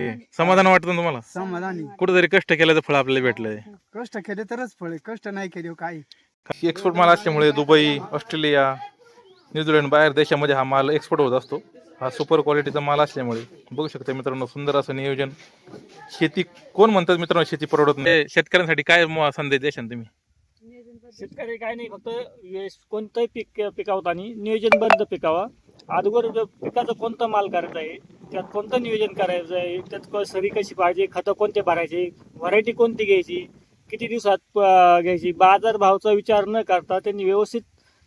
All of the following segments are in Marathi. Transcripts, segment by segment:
हे, समाधान वाटतं तुम्हाला? समाधानी. कुठेतरी कष्ट केल्याचं फळ आपल्याला भेटलंय. कष्ट केले तरच फळ आहे. कष्ट नाही केले काही. एक्सपोर्ट माल असल्यामुळे दुबई ऑस्ट्रेलिया न्यूझीलंड बाहेर देशामध्ये हा माल एक्सपोर्ट होत असतो. हा सुपर क्वालिटीचा माल असल्यामुळे. बघू शकता मित्रांनो सुंदर असं नियोजन. शेती कोण म्हणतात मित्रांनो शेती परवडत नाही. शेतकऱ्यांसाठी काय म- संदेश देशाल तुम्ही? शेतकरी काय नाही फक्त वेळेस कोणतंही पीक पिकावताना नियोजनबद्ध पिकावा. अगोदर जो पिकाचा कोणता माल करायचा आहे त्यात कोणतं नियोजन करायचं आहे? त्यात क- सरी कशी पाहिजे? खतं कोणते भरायचे? व्हरायटी कोणती घ्यायची? किती दिवसात प घ्यायची? बाजार भावचा विचार न करता त्यांनी व्यवस्थित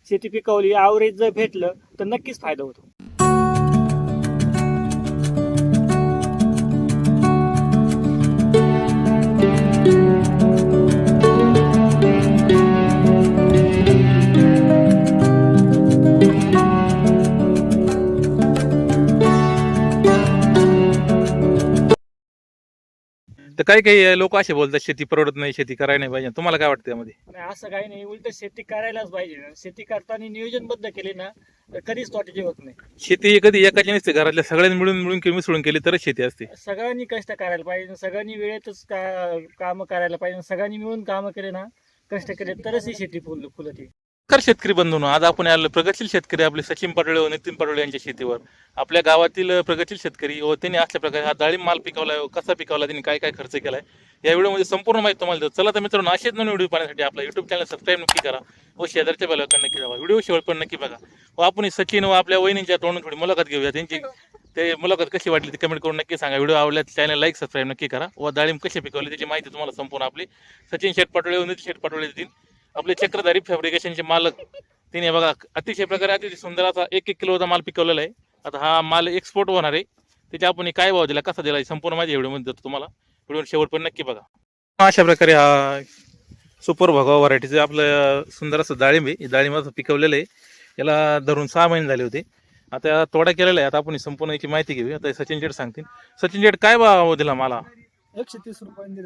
शेती पिकवली ॲव्हरेज जर भेटलं तर नक्कीच फायदा होतो. काही काही लोक असे बोलतात शेती परवडत नाही शेती करायला नाही पाहिजे. तुम्हाला काय वाटतं त्यामध्ये आणि असं काही नाही. उलट शेती करायलाच पाहिजे. शेती करताना नियोजनबद्ध केली ना तर कधीच तोट्याची होत नाही. शेती कधी एकाची नसते. घरातल्या सगळ्यांनी मिळून मिळून किंवा मिसळून केली तरच शेती असते. सगळ्यांनी कष्ट करायला पाहिजे. सगळ्यांनी वेळेतच का कामं करायला पाहिजे. सगळ्यांनी मिळून कामं केले ना कष्ट केले तरच ही शेती फुल फुलते. कर शेतकरी बंधून आज आपण आलो प्रगतशील शेतकरी आपले सचिन पाटोळे व नितीन पाटोळे यांच्या शेतीवर. आपल्या गावातील प्रगतशील शेतकरी व त्यांनी अशा प्रकारे हा डाळिंब माल पिकवला व कसा पिकवला त्यांनी काय काय खर्च केलाय या व्हिडिओमध्ये संपूर्ण माहिती तुम्हाला देतो. चला तर मित्रांनो असेच नवीन व्हिडिओ पाहण्यासाठी आपला युट्यूब चॅनल सबस्क्राईब नक्की करा व शेजारच्या बेलावर नक्की जावा व्हिडिओ शेवट पण नक्की बघा. व आपण सचिन व आपल्या वहिनींच्या तोंडून थोडी मुलाखत घेऊया. त्यांची ते मुलाखत कशी वाटली ते कमेंट करून नक्की सांगा. व्हिडिओ आवडल्या चॅनल लाईक सबस्क्राईब नक्की करा. व डाळिंब कशी पिकवली त्याची माहिती तुम्हाला संपूर्ण आपली सचिन शेठ पाटोळे व नितीन शेठ पाटोळे देतील. आपले चक्रधारी फॅब्रिकेशनचे मालक. तिने बघा अतिशय प्रकारे अतिशय सुंदर असा एक एक किलोचा माल पिकवलेला आहे. आता हा माल एक्सपोर्ट होणार आहे. त्याच्या आपण काय भाव दिला कसा दिला संपूर्ण माझ्या व्हिडिओमध्ये देतो तुम्हाला. व्हिडिओ शेवट पण नक्की बघा. अशा प्रकारे हा सुपर भगवा व्हरायटीचं आपलं सुंदर असं डाळिंब आहे. डाळिंब असं पिकवलेलं आहे. याला धरून सहा महिने झाले होते. आता तोडा केलेला आहे. आता आपण संपूर्ण याची माहिती घेऊया. आता सचिन जेट सांगतील. सचिन जेट काय भाव दिला मला? एकशे तीस रुपयाने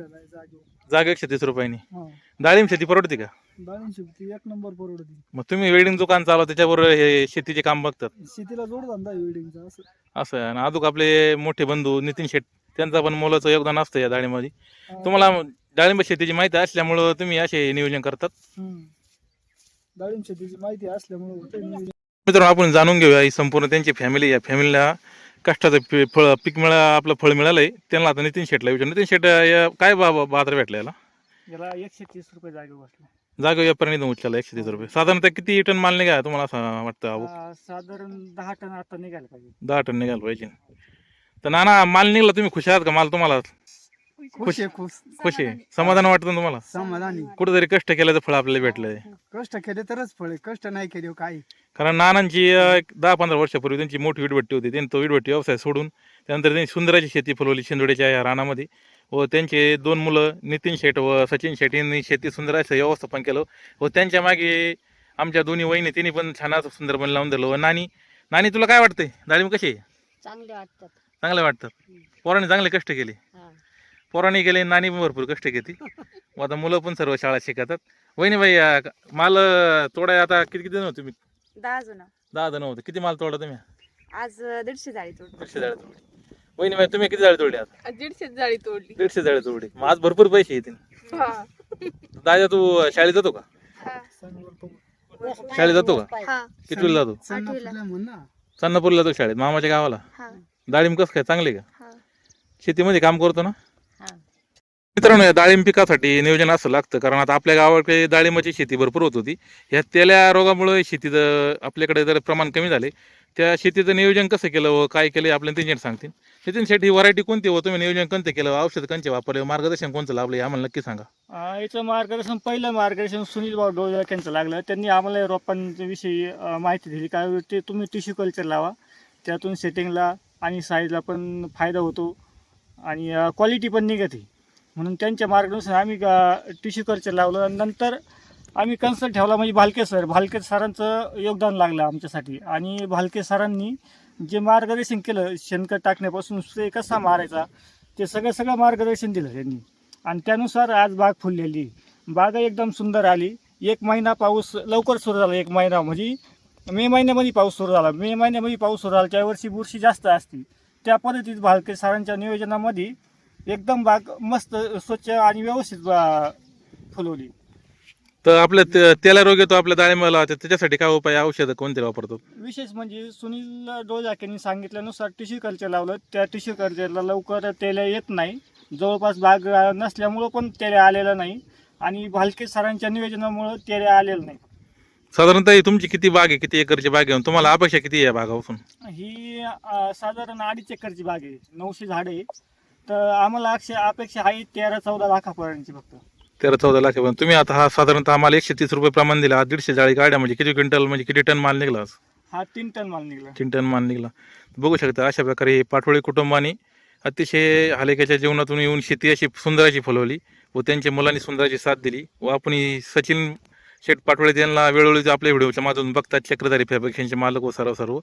जागा एकशे तीस रुपयांनी. हा. डाळिंब शेती परवडते का? डाळिंब शेती एक नंबर परवडती. मग तुम्ही वेल्डिंग दुकान चालवा त्याच्याबरोबर हे शेतीचे काम बघतात. शेतीला जोडधंदा आहे वेल्डिंगचा असं. असं आहे. आणि अजून आपले मोठे बंधू नितीन शेट त्यांचा पण मोलाचं योगदान असतं या डाळिंबामध्ये हा. तुम्हाला डाळिंब शेतीची माहिती असल्यामुळं तुम्ही असे नियोजन करतात. हम्म. डाळिंब शेतीची माहिती असल्यामुळे होते नियोजन. मित्रांनो आपण जाणून घेऊया ही संपूर्ण त्यांची फॅमिली या फॅमिलीला कष्टाचं पी- फळ पीक मिळा आपलं फळ मिळालंय. त्यांना आता नितीन शेटला विचार. नितीन शेट या काय बा बा- बाजार भेटला याला? याला एकशे तीस रुपये जागे बसले. जागा व्यापारी उचलला एकशे तीस रुपये. साधारणतः किती टन माल निघा तुम्हाला असं वाटतं आवक? साधारण दहा टन आता निघायला पाहिजे. दहा टन निघायला पाहिजे. तर नाना माल निघला तुम्ही खुश आहात का? माल तुम्हाला खुश आहे खुश खुश. आहे. समाधान वाटतं ना तुम्हाला? समाधानी. कुठेतरी कष्ट केल्याचं फळ आपल्याला भेटलंय. कष्ट केले तरच फळ. कष्ट नाही केले काही. कारण नानांची अं, एक दहा पंधरा वर्षापूर्वी त्यांची मोठी वीटभट्टी होती. त्यांनी तो वीटभट्टी व्यवसाय सोडून त्यानंतर त्यांनी सुंदराची शेती फुलवली शिंदोडीच्या या रानामध्ये. व त्यांचे दोन मुलं नितीन शेठ व सचिन शेठ यांनी शेती सुंदर असं व्यवस्थापन केलं. व त्यांच्या मागे आमच्या दोन्ही वहिनी तिने पण छान असं सुंदरपण लावून दिलं. व नानी नानी तुला काय वाटतंय? डाळिंब कशी आहे? चांगले वाटतात. चांगले वाटतात. पोरांनी चांगले कष्ट केले. हा. पोरांनी केले नानी पण भरपूर कष्ट घेते. व आता मुलं पण सर्व शाळा शिकतात वहिनी बाई माल तोडाय आता किती किती जण होते तुम्ही? दहा जण. दहा जण होते. किती माल तोडा तुम्ही? आज दीडशे जाळी तोडली. दीडशे जाळे तोडली. वहिनी बाई तुम्ही किती जाळे तोडले आता दीडशे जाळी तोडली. दीडशे जाळे तोडली. मग आज भरपूर पैसे येतील. दादा तू शाळेत जातो का? शाळेत जातो का? हा. कितवीला जातो? सन्नापुरला जातो शाळेत मामाच्या गावाला. हा. डाळिंब कसं काय? चांगले का? हा. शेतीमध्ये काम करतो ना? हा. मित्रांनो या डाळिंब पिकासाठी नियोजन असं लागतं कारण आता आपल्या गावाकडे डाळिंबाची शेती भरपूर होत होती. ह्या तेल्या रोगामुळे शेतीचं आपल्याकडे जर प्रमाण कमी झाले त्या शेतीचं नियोजन कसं केलं व काय केलं आपल्याला इंजिनियर सांगतील. नितीन शेठ व्हरायटी कोणती हो तुम्ही नियोजन कोणतं केलं? औषध कोणते वापरले? मार्गदर्शन कोणतं लाभलं हे आम्हाला नक्की सांगा. अं, याचं मार्गदर्शन पहिलं मार्गदर्शन सुनील भाऊ डोळ यांचं लागलं. त्यांनी आम्हाला या रोपांविषयी अं, माहिती दिली. काय ते तुम्ही टिश्यू कल्चर लावा. त्यातून सेटिंगला आणि साईजला पण फायदा होतो. आणि क्वालिटी पण निघते. म्हणून त्यांच्या मार्गदर्शन आम्ही टिश्यू कल्चर लावलं. आणि नंतर आम्ही कन्सल्ट ठेवला. म्हणजे भालके सर भालके सरांचं योगदान लागलं आमच्यासाठी. आणि भालके सरांनी जे मार्गदर्शन केलं शेणखत टाकण्यापासून स्प्रे कसा मारायचा ते सगळं सगळं मार्गदर्शन दिलं त्यांनी. आणि त्यानुसार आज बाग फुललेली बाग एकदम सुंदर आली. एक महिना पाऊस लवकर सुरू झाला एक महिना. म्हणजे मे महिन्यामध्ये पाऊस सुरू झाला. मे महिन्यामध्ये पाऊस सुरू झाला त्या वर्षी बुरशी जास्त असते. त्या पद्धतीत भालके सरांच्या नियोजनामध्ये एकदम बाग मस्त स्वच्छ आणि व्यवस्थित बा फुलवली. तर आपल्या ते- त्याला रोग येतो आपल्या डाळिंबाला तर त्याच्यासाठी काय उपाय औषधं कोणते वापरतो? विशेष म्हणजे सुनील डोळजाकेंनी सांगितल्यानुसार टिश्यू कल्चर लावलं. त्या टिश्यू कल्चरला लवकर तेल येत नाही. जवळपास बाग नसल्यामुळं पण तेल आलेलं नाही. आणि भालके सरांच्या नियोजनामुळं तेल आलेलं नाही. साधारणतः ही तुमची किती बाग आहे? किती एकरची बाग आहे? तुम्हाला अपेक्षा किती आहे या बागापासून? ही अं, साधारण अडीच एकरची बाग आहे. नऊशे झाडं आहे. तर आम्हाला अक्षय अपेक्षा आहे तेरा चौदा लाखापर्यंतची फक्त. तेरा चौदा लाख आहे. पण तुम्ही आता हा साधारणतः आम्हाला एकशे तीस रुपये प्रमाण दिला. आज दीडशे जाळी गाड्या म्हणजे किती क्विंटल म्हणजे किती टन माल निघला आज? हा तीन टन माल निघाला. तीन टन माल निघला. बघू शकता अशा प्रकारे पाटोळी कुटुंबाने अतिशय हालेक्याच्या जीवनातून येऊन शेती अशी सुंदर अशी फुलवली व त्यांच्या मुलांनी सुंदर अशी साथ दिली व आपण ही सचिन शेठ पाटोळे त्यांना वेळोवेळी आपल्या व्हिडिओच्या माध्यमातून बघतात चक्रधारी फॅब्रिकेशनचे मालक व सर्व सर्व.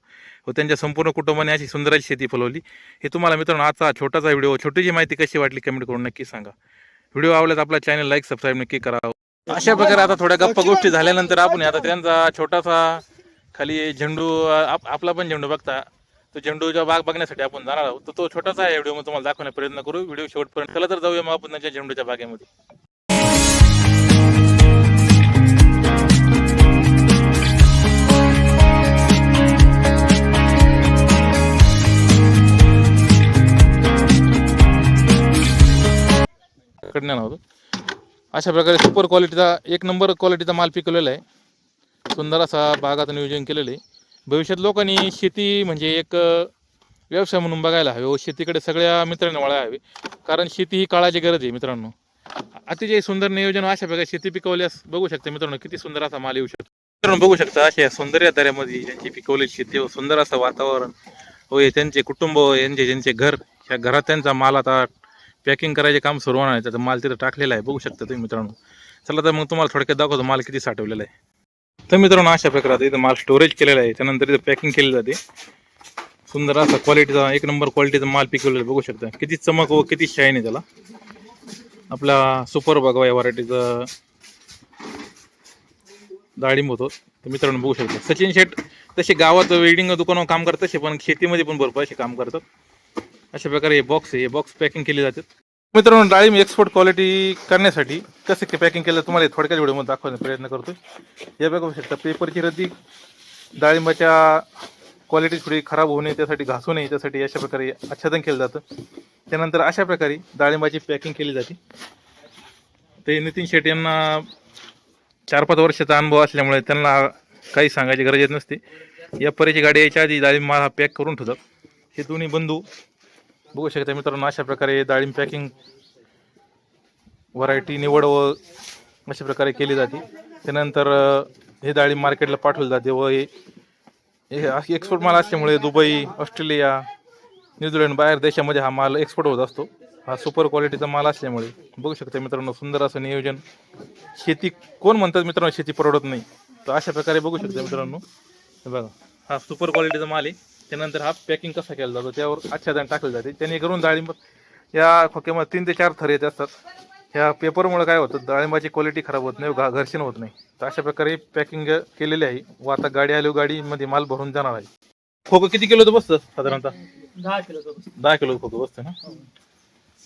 व त्यांच्या संपूर्ण कुटुंबाने अशी सुंदर अशी शेती फुलवली. हे तुम्हाला मित्रांनो आजचा छोटासा व्हिडिओ छोटीशी माहिती कशी वाटली कमेंट करून नक्की सांगा. व्हिडिओ आवडल्यास आपला चॅनल लाईक सबस्क्राईब नक्की करा. अशा प्रकारे आता थोड्या गप्पा गोष्टी झाल्यानंतर आपण आता त्यांचा छोटासा खाली झेंडू आप- आपला पण झेंडू बघता. तो झेंडूच्या बाग बघण्यासाठी आपण जाणार आहोत. तर तो छोटासा आहे व्हिडिओ तुम्हाला दाखवण्याचा प्रयत्न करू. व्हिडिओ शेवटपर्यंत. चला तर जाऊया मग आपण त्यांच्या झेंडूच्या बागेमध्ये. कडनं होतो. अशा प्रकारे सुपर क्वालिटीचा एक नंबर क्वालिटीचा माल पिकवलेला आहे. सुंदर असा बागाचं नियोजन केलेलं आहे. भविष्यात लोकांनी शेती म्हणजे एक व्यवसाय म्हणून बघायला हवे व शेतीकडे सगळ्या मित्रांनी वळायला हवे. कारण शेती ही काळाची गरज आहे मित्रांनो. अतिशय सुंदर नियोजन अशा प्रकारे शेती पिकवल्यास बघू शकता मित्रांनो किती सुंदर असा माल येऊ शकतो. मित्रांनो बघू शकता अशा सौंदर्य दऱ्यामध्ये ज्यांची पिकवलेली शेती व सुंदर असं वातावरण व त्यांचे कुटुंब यांचे ज्यांचे घर ह्या घरात त्यांचा माल आता पॅकिंग करायचे काम सुरू होणार आहे त्याचा माल तिथं टाकलेला आहे. बघू शकता तुम्ही मित्रांनो. चला तर मग तुम्हाला थोडक्यात दाखवतो माल किती साठवलेला आहे. तर मित्रांनो अशा प्रकारे इथं माल स्टोरेज केलेला आहे. त्यानंतर इथं पॅकिंग केली जाते. सुंदर असा क्वालिटीचा एक नंबर क्वालिटीचा माल पिकवलेला बघू शकता. किती चमक व किती शाईन आहे त्याला. आपला सुपर बघा या व्हरायटीचा डाळिंब होतो तर मित्रांनो बघू शकता. सचिन शेट तसे गावात वेल्डिंग दुकानावर काम करतात तसे पण शेतीमध्ये पण भरपूर असे काम करतात. अशा प्रकारे हे बॉक्स आहे. हे बॉक्स पॅकिंग केले जातात. मित्रांनो डाळिंब एक्सपोर्ट क्वालिटी करण्यासाठी कसं पॅकिंग केलं तुम्हाला हे थोडक्यात व्हिडिओमध्ये दाखवण्याचा प्रयत्न करतोय. या बघू शकता पेपरची रद्दी डाळिंबाच्या क्वालिटी थोडी खराब होऊ नये त्यासाठी घासू नये त्यासाठी अशा प्रकारे आच्छादन केलं जातं. त्यानंतर अशा प्रकारे डाळिंबाची पॅकिंग केली जाते. ते नितीन शेट यांना चार पाच वर्षाचा अनुभव असल्यामुळे त्यांना काही सांगायची गरज येत नसते. या परीची गाडी यायच्या आधी डाळिंब हा पॅक करून ठेवतात. हे दोन्ही बंधू बघू शकता मित्रांनो अशा प्रकारे डाळिंब पॅकिंग व्हरायटी निवड व अशा प्रकारे केली जाते. त्यानंतर हे डाळिंब मार्केटला पाठवलं जाते व हे एक्सपोर्ट माल असल्यामुळे दुबई ऑस्ट्रेलिया न्यूझीलंड बाहेर देशामध्ये हा माल एक्सपोर्ट होत असतो. हा सुपर क्वालिटीचा माल असल्यामुळे. बघू शकता मित्रांनो सुंदर असं नियोजन. शेती कोण म्हणतात मित्रांनो शेती परवडत नाही. तर अशा प्रकारे बघू शकता मित्रांनो. बघा हा सुपर क्वालिटीचा माल आहे. त्यानंतर हा पॅकिंग कसा केला जातो त्यावर आच्छादन टाकलं जाते. त्याने करून डाळिंब या खोक्यामध्ये तीन ते चार थर येत असतात. ह्या पेपरमुळे काय होतं डाळिंबाची क्वालिटी खराब होत नाही घा- घर्षण होत नाही. तर अशा प्रकारे पॅकिंग केलेली आहे. व आता गाडी आली गाडीमध्ये माल भरून जाणार आहे. खोकं किती किलोचं बसतं साधारणतः? दहा किलो दहा किलो खोकं बसतं ना?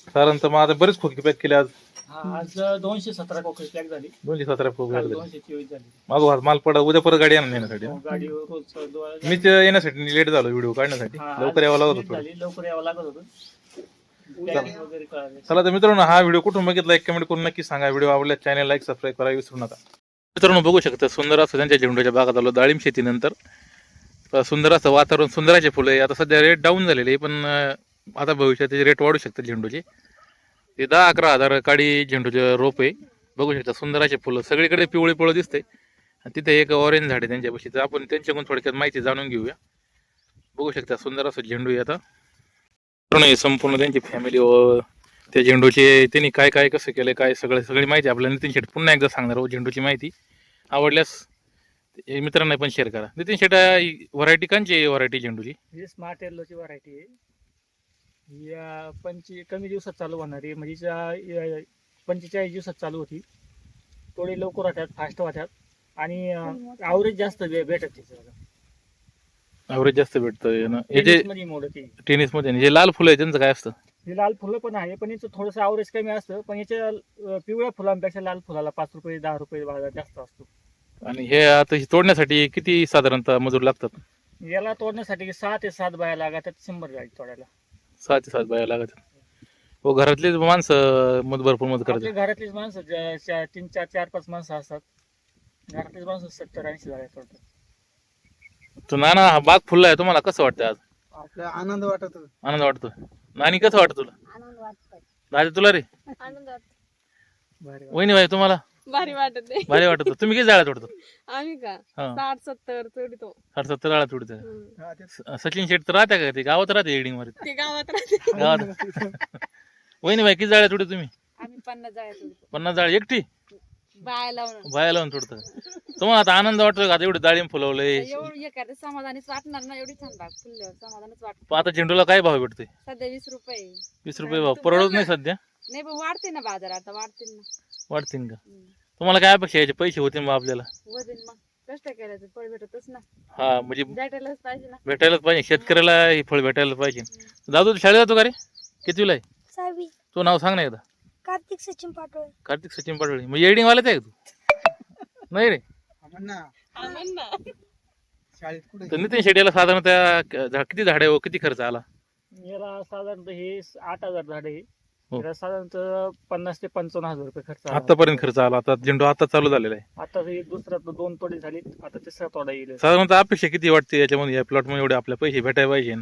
साधारणतः मग आता बरेच खोके पॅक केले आज. आज दोनशे सतरा कोकरी पॅक झाली. दोनशे सतरा खोके काल झाले. दोनशे चोवीस झाली. मागो माल पडा उद्या परत गाडी आणून येण्यासाठी ना गाडी रोज दो- मीच येण्यासाठी लेट झालो व्हिडिओ काढण्यासाठी. हा, आज लवकर यावं लागत होतं झाली, लवकर यावं लागत होतं. Packing वगैरे कळालं. चला तर मित्रांनो हा व्हिडिओ कुठून बघितला एक कमेंट करून नक्की सांगा. व्हिडिओ आवडल्यास चॅनल लाईक सबस्क्राईब करायला विसरू नका. मित्रांनो बघू शकता सुंदर असं त्यांच्या झेंडूच्या बागात आलो डाळिंब शेतीनंतर. तर सुंदर असं वातावरण सुंदराचे फुलं आहे. आता सध्या रेट डाऊन झालेले आहे पण अं, आता भविष्यात त्याचे रेट वाढू शकतात झेंडूचे. ते दहा अकरा हजार काळी झेंडूचे रोप आहे. बघू शकता सुंदराचे फुलं. सगळीकडे पिवळे फुलं दिसते आणि तिथे एक ऑरेंज झाड आहे त्यांच्यापाशी. तर आपण त्यांच्याकडून थोडक्यात माहिती जाणून घेऊया. बघू शकता सुंदर असं झेंडू आहे आता. पूर्ण संपूर्ण त्यांची फॅमिली व त्या झेंडूचे त्यांनी काय काय कसं केलं काय सगळं सगळी माहिती आपल्याला नितीन शेट पुन्हा एकदा सांगणार हो झेंडूची माहिती. आवडल्यास मित्रांना पण शेअर करा. नितीन शेट व्हरायटी कांची व्हरायटी झेंडूची? स्मार्ट येल्लोची व्हरायटी आहे. ही अं, पंची कमी दिवसात चालू होणार आहे. म्हणजे पंचेचाळीस दिवसात चालू होती. थोडे लवकर होत्यात फास्ट होत्यात आणि ॲव्हरेज जास्त भेटत ॲव्हरेज जास्त भेटतं ना. हे जे टेनिसमध्ये मोडत आहे. टेनिसमध्ये जे लाल फुलं आहे त्यांचं काय असतं? हे लाल फुलं पण आहे पण याचं थोडंसं आवरेज कमी असतं. पण याच्या पिवळ्या फुलांपेक्षा लाल फुलाला पाच रुपये दहा रुपये बाजार जास्त असतो. आणि हे आता हे तोडण्यासाठी किती साधारणतः मजूर लागतात? याला तोडण्यासाठी सहा ते सात बाया लागतात शंभर जाळी तोडायला. सहा ते सात बाया लागतात हो घरातलीच माणसं मत भरपूर मदत आपल्या करतात घरातलीच माणसं ज्या- चा- तीन चार चार पाच माणसं असतात. घरातलीच माणसं सत्तर ऐंशी जाळ्या तोडतात तर नाना हा बाग फुलला आहे तुम्हाला कसं वाटतं आज? आपला आनंद वाटत. आनंद वाटतो. नानी कसं वाटतं तुला? आनंद दादा तुला रे? आनंद वाटतो. वहिनी भाई तुम्हाला? भारी वाटत भारी वाटत तुम्ही किती जाळ्या तोडतो आम्ही का? हा. साठ सत्तर तोडतो साठ सत्तर जाळ्या तोडतो हम्म. हा, सचिन शेट तर राहत्या का ते? गावात राहते एडिंगमध्ये ते गावात राहते. गावात वहिनी भाई किती जाळ्या तोडतो तुम्ही? आम्ही पन्नास जाळ्या तोडतो पन्नास जाळ एकटी? बाया लावून. बाया लावून तोडतं तुम्हाला आता आनंद वाटतो का? आता एवढे डाळिंब फुलवलंय. एवढं हे करते समाधानीच वाटणार ना? एवढी छान बाग फुलल्यावर समाधानच वाटत. आता झेंडूला काय भाव भेटतोय? सध्या वीस रुपये वीस रुपये भाव. परवडत नाही सध्या? नाही पण वाढते ना बाजार आता वाढते ना. वाढतील का. तुम्हाला काय अपेक्षा याचे पैसे होते मग आपल्याला. वजन मग. कष्ट केल्याचं फळ भेटतच ना. हा म्हणजे भेटायलाच पाहिजे ना. भेटायलाच पाहिजे. शेतकऱ्याला हे फळ भेटायला पाहिजे. दादू तू शाळेत जातो का रे? कितवीला आहे? सहावी. तू नाव सांग ना एकदा. कार्तिक सचिन पाटोळे. कार्तिक सचिन पाटोळे. मग एडिंग वाल्याच आहे का तू? नाही रे. तर नितीन शेट्टीला साधारणतः किती झाडे हो किती खर्च आला? याला साधारणतः हे आठ हजार झाड आहे. हो. साधारणतः पन्नास ते पंचावन्न हजार रुपये खर्च आला. आतापर्यंत खर्च आला आता झेंडू आता चालू झालेला आहे. आता हे दुसरा तो दोन तोडे झाले आता तिसरा तोडा येईल. साधारणतः अपेक्षा किती वाटते याच्यामध्ये? या प्लॉटमध्ये एवढे आपले पैसे भेटायला पाहिजे.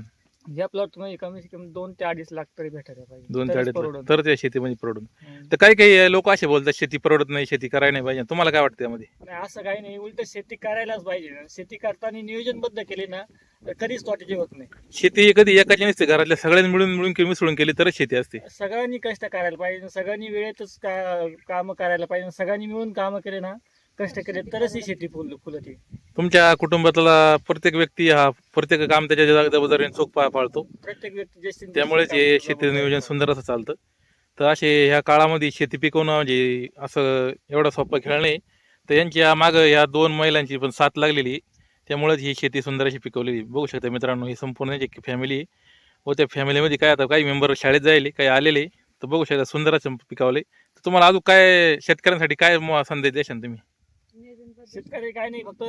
या प्लॉटमध्ये कमीत कमी दोन ते अडीच लाख तरी भेटायला पाहिजे. दोन ते तरच अडीच लाख. परवडन. तर त्या शेतीमध्ये परवडून. हम्म. तर काही काही लोक असे बोलतात शेती परवडत नाही शेती करायला नाही पाहिजे. तुम्हाला काय वाटतं यामध्ये नाही, असं काही नाही. उलट शेती करायलाच पाहिजे. शेती करताना नियोजनबद्ध केली ना तर कधीच तोट्याची होत नाही. शेती कधी एकाची नसते. घरातल्या सगळ्यांनी मिळून मिळून किंवा मिसळून केली तरच शेती असते. सगळ्यांनी कष्ट करायला पाहिजे. सगळ्यांनी वेळेतच का काम करायला पाहिजे. सगळ्यांनी मिळून काम केले ना कष्ट केले तरच ही शेती फुल फुलते तुमच्या कुटुंबातला प्रत्येक व्यक्ती हा प्रत्येक काम त्याच्या जबाब- जबाबदारीने चोख पार पाळतो. प्रत्येक व्यक्ती त्यामुळेच हे शेतीचं नियोजन सुंदर असं चालतं. तर असे ह्या काळामध्ये शेती पिकवणं म्हणजे असं एवढा सोपा खेळ नाही. तर यांच्या मागं या दोन महिलांची पण साथ लागलेली. त्यामुळेच ही शेती सुंदर अशी पिकवलेली. बघू शकता मित्रांनो ही संपूर्ण जी फॅमिली आहे व त्या फॅमिलीमध्ये काय आता काही मेंबर शाळेत जायले काही आलेले तर बघू शकता सुंदर असं पिकवले तर तुम्हाला अजून काय शेतकऱ्यांसाठी काय संदेश द्याल तुम्ही? शेतकरी काय नाही फक्त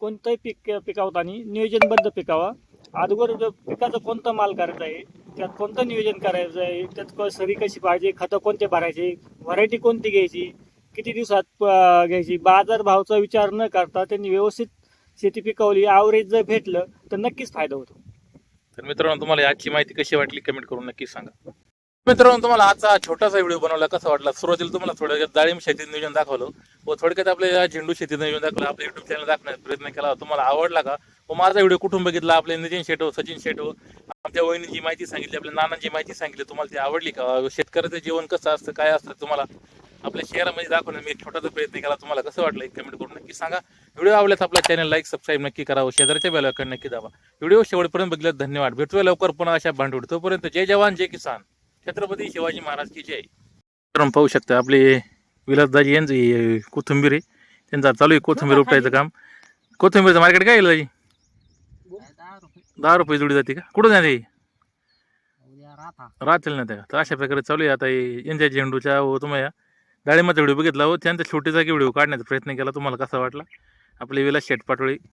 कोणतंही पीक पिकवताना नियोजनबद्ध पिकावा. अगोदर पिकाचा कोणता माल करायचा आहे त्यात कोणतं नियोजन करायचं आहे त्यात सरी कशी पाहिजे खतं कोणते भरायचे व्हरायटी कोणती घ्यायची किती दिवसात घ्यायची बाजार भावचा विचार न करता त्यांनी व्यवस्थित शेती पिकवली ॲव्हरेज जर भेटलं तर नक्कीच फायदा होतो. तर मित्रांनो तुम्हाला आजची माहिती कशी वाटली कमेंट करून नक्की सांगा. मित्रांनो तुम्हाला आजचा छोटासा व्हिडिओ बनवला कसा वाटला? सुरुवातीला तुम्हाला थोडक्यात डाळिंब शेती नियोजन दाखवलं. व थोडक्यात आपल्या झेंडू शेती नियोजन दाखवलं आपल्या युट्यूब चॅनल दाखवण्याचा प्रयत्न केला. तुम्हाला आवडला का? व माझा व्हिडिओ कुठून बघितला? आपले नितीन शेटो सचिन शेटो आमच्या वहिनीची माहिती सांगितली आपल्या नानांची माहिती सांगितली. तुम्हाला ती आवडली का? शेतकऱ्याचं जीवन कसं असतं काय असतं तुम्हाला आपल्या शहरामध्ये दाखवणं मी एक छोटासा प्रयत्न केला. तुम्हाला कसं वाटलं एक कमेंट करून नक्की सांगा. व्हिडिओ आवडल्यास आपला चॅनल लाईक सबस्क्राईब नक्की करावं शेजारच्या बेलाकडे नक्की दाबा. व्हिडिओ शेवटपर्यंत बघितल्यास धन्यवाद. भेटूया लवकर पुन्हा अशा भांडवड तोपर्यंत जय जवान जय किसान. छत्रपती शिवाजी महाराज की जय. मित्रांनो पाहू शकता आपले विलासदाजी यांचं हे कोथिंबीर आहे. त्यांचं चालू आहे कोथिंबीर उपटायचं काम. कोथिंबीरचं मार्केट काय गेलं दाजी दहा रुपये जुडी जाते का? कुठं जाते? राहतील ना त्या. तर अशा प्रकारे चालू आहे. आता हे यांच्या झेंडूच्या व तुम्हाला डाळिंबाचा व्हिडिओ बघितला व त्यांचा छोटीचा व्हिडिओ काढण्याचा प्रयत्न केला. तुम्हाला कसा वाटला? आपले विलास शेट पाटोळी.